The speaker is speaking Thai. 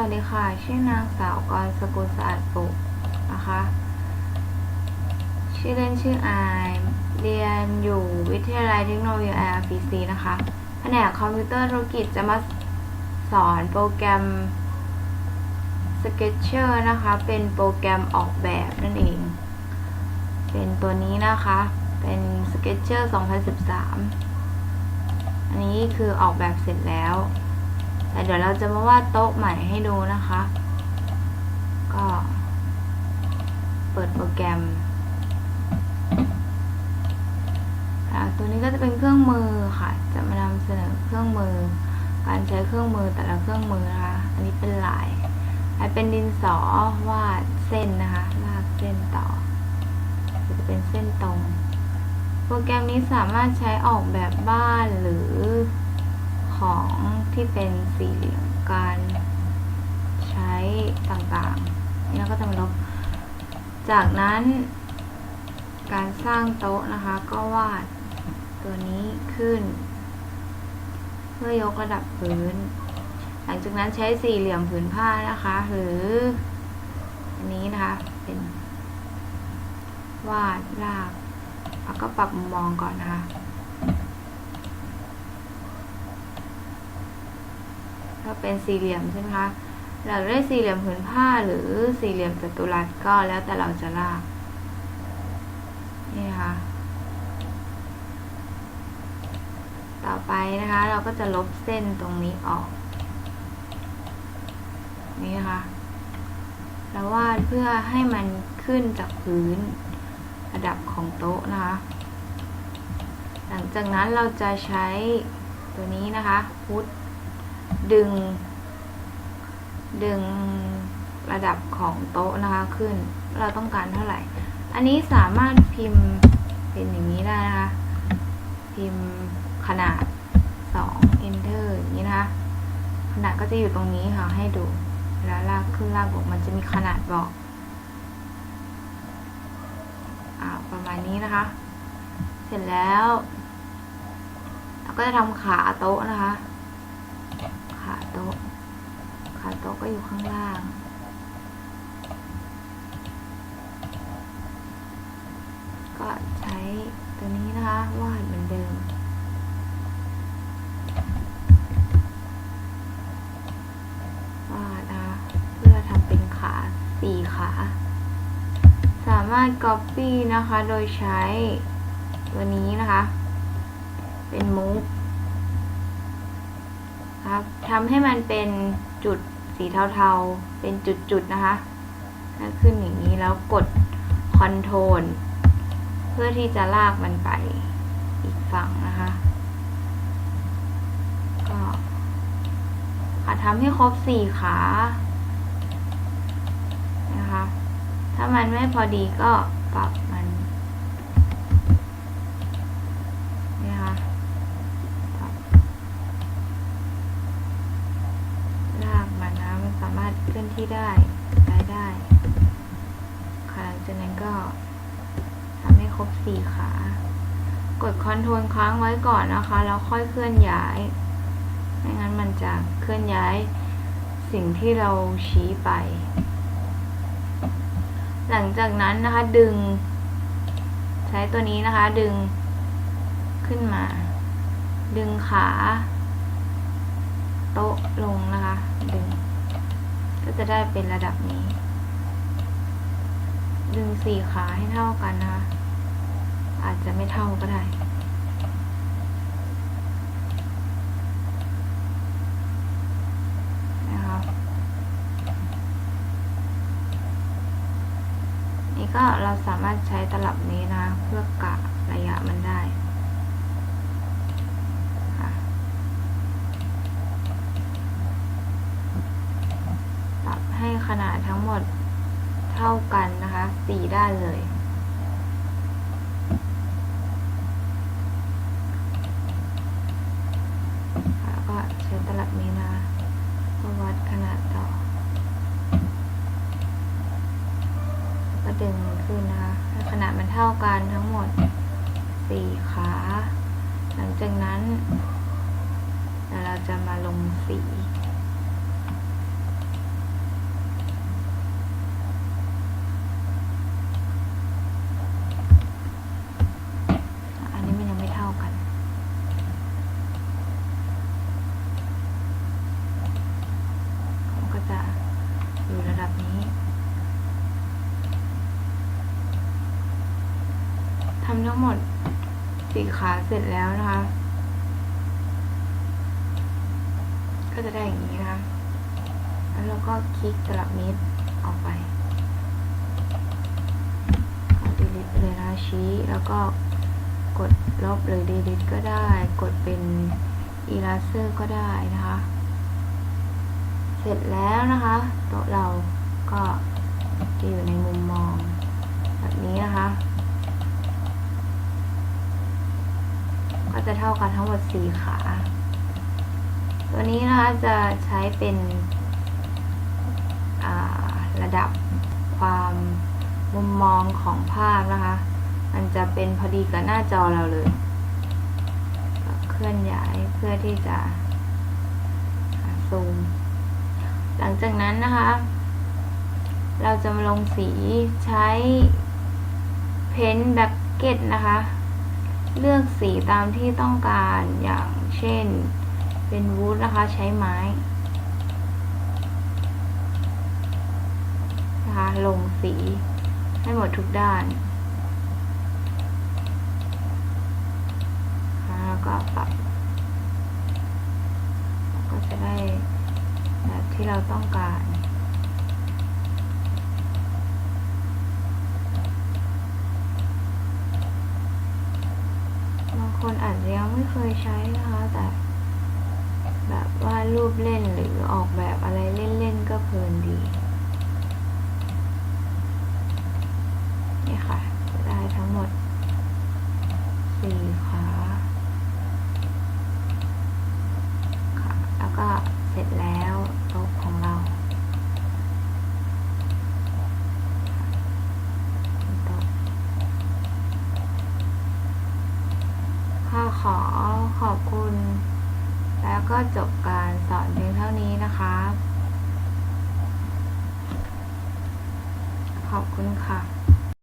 วัสดีค่ะ ชื่อนางสาวกรสกุลสะอาดปุกนะคะ ชื่อเล่นชื่ออาย เรียนอยู่วิทยาลัยเทคโนโลยี IRPC นะคะ แผนกคอมพิวเตอร์ธุรกิจจะมาสอนโปรแกรม Sketcher นะคะ เป็นโปรแกรมออกแบบนั่นเอง เป็นตัวนี้นะคะ เป็น Sketcher 2013 อันนี้คือออกแบบเสร็จแล้ว เดี๋ยวเราจะมาวาดโต๊ะใหม่ให้ดูนะคะ ก็เปิดโปรแกรมตัวนี้ก็จะเป็นเครื่องมือค่ะ จะมานำเสนอเครื่องมือ การใช้เครื่องมือแต่ละเครื่องมือนะคะ อันนี้เป็นลายอันเป็นดินสอวาดเส้นนะคะลากเส้นต่อ จะเป็นเส้นตรง โปรแกรมนี้สามารถใช้ออกแบบบ้านหรือ ของที่เป็นสี่เหลี่ยมการใช้ต่างๆนี่เราก็จะมาลบ จากนั้น การสร้างโต๊ะนะคะ ก็วาดตัวนี้ขึ้น เพื่อยกระดับพื้น หลังจากนั้นใช้สี่เหลี่ยมผืนผ้านะคะ หรืออันนี้นะคะ เป็นวาดรากแล้วก็ปรับมุมมองก่อนนะคะ ก็เป็นสี่เหลี่ยมใช่ไหมคะเราได้สี่เหลี่ยมผืนผ้าหรือสี่เหลี่ยมจัตุรัสก็แล้วแต่เราจะลากนี่นะคะต่อไปนะคะ เราก็จะลบเส้นตรงนี้ออก นี่นะคะแล้ววาดเพื่อให้มันขึ้นจากพื้นระดับของโต๊ะนะคะ หลังจากนั้นเราจะใช้ตัวนี้นะคะพุท ดึง ดึงระดับของโต๊ะนะคะขึ้น เราต้องการเท่าไหร่ อันนี้สามารถพิมพ์เป็นอย่างนี้ได้นะคะ พิมพ์ขนาด 2 enter อย่างนี้นะคะขนาดก็จะอยู่ตรงนี้ค่ะให้ดูเวลาลากขึ้นลากลงมันจะมีขนาดบอกอ่าประมาณนี้นะคะ เสร็จแล้ว เราก็จะทำขาโต๊ะนะคะ โต๊ะ ขาโต๊ะก็อยู่ข้างล่าง ก็ใช้ตัวนี้นะคะวาดเหมือนเดิมวาดนะคะเพื่อทำเป็นขาสี่ขา สามารถ Copy นะคะ โดยใช้ตัวนี้นะคะ เป็นมุก ครับทำให้มันเป็นจุดสีเทาๆ เป็นจุดๆนะคะถ้าขึ้นอย่างนี้แล้วกด Ctrl เพื่อที่จะลากมันไปอีกฝั่งนะคะ ก็ทำให้ครบสี่ขานะคะ ถ้ามันไม่พอดีก็ปรับมันนะคะปรับลากมันนะ มันสามารถเคลื่อนที่ได้ย้ายได้ค่ะหลังจากนั้นก็ทำให้ครบสี่ขากดคอนโทรลค้างไว้ก่อนนะคะ แล้วค่อยเคลื่อนย้าย ไม่งั้นมันจะเคลื่อนย้ายสิ่งที่เราชี้ไป หลังจากนั้นนะคะดึง ใช้ตัวนี้นะคะ ดึงขึ้นมา ดึงขา โต๊ะลงนะคะ ดึง ก็จะได้เป็นระดับนี้ ดึงสี่ขาให้เท่ากันนะคะ อาจจะไม่เท่าก็ได้นะคะนี่ก็เราสามารถใช้ตลับนี้นะ เพื่อกะระยะมันได้ค่ะปรับให้ ขนาดทั้งหมดเท่ากันนะคะสี่ด้านเลย แล้วก็ใช้ตลับนี้นะก็วัดขนาดต่อ ก็ดึงขึ้นนะคะขนาดมันเท่ากันทั้งหมดสี่ขา หลังจากนั้นเราจะมาลงสี อยู่ระดับนี้ ทั้งหมดสี่ขาเสร็จแล้วนะคะ ก็จะได้อย่างนี้นะคะ แล้วเราก็คลิกตลับมตรออกไปก็ดีลิทเลยนะชี้แล้วก็กดลบหรือดีลิทก็ได้ กดเป็นอีลาเซอร์ก็ได้นะคะ เสร็จแล้วนะคะโต๊ะเราก็จะอยู่ในมุมมองแบบนี้นะคะ ก็จะเท่ากันทั้งหมดสี่ขา ตัวนี้นะคะจะใช้เป็นระดับความมุมมองของภาพนะคะ มันจะเป็นพอดีกับหน้าจอเราเลย เคลื่อนย้ายเพื่อที่จะซูม หลังจากนั้นนะคะ เราจะมาลงสีใช้เพ้นท์แบ็กเก็ตนะคะ เลือกสีตามที่ต้องการอย่างเช่น เป็นวูดนะคะใช้ไม้นะคะลงสีให้หมดทุกด้านแล้วก็ปรับก็จะได้แบบที่เราต้องการ บาง คนอาจจะยังไม่เคยใช้นะคะแต่แบบว่าดรูปเล่นหรือออกแบบอะไรเล่นๆก็เพลินดีนี่ค่ะ ได้ทั้งหมดสี่ขาค่ะ แล้วก็เสร็จแล้วโต๊ะของเราโต๊ะ ข้าขอขอบคุณ แล้วก็จบการสอนเพียงเท่านี้นะคะ ขอบคุณค่ะ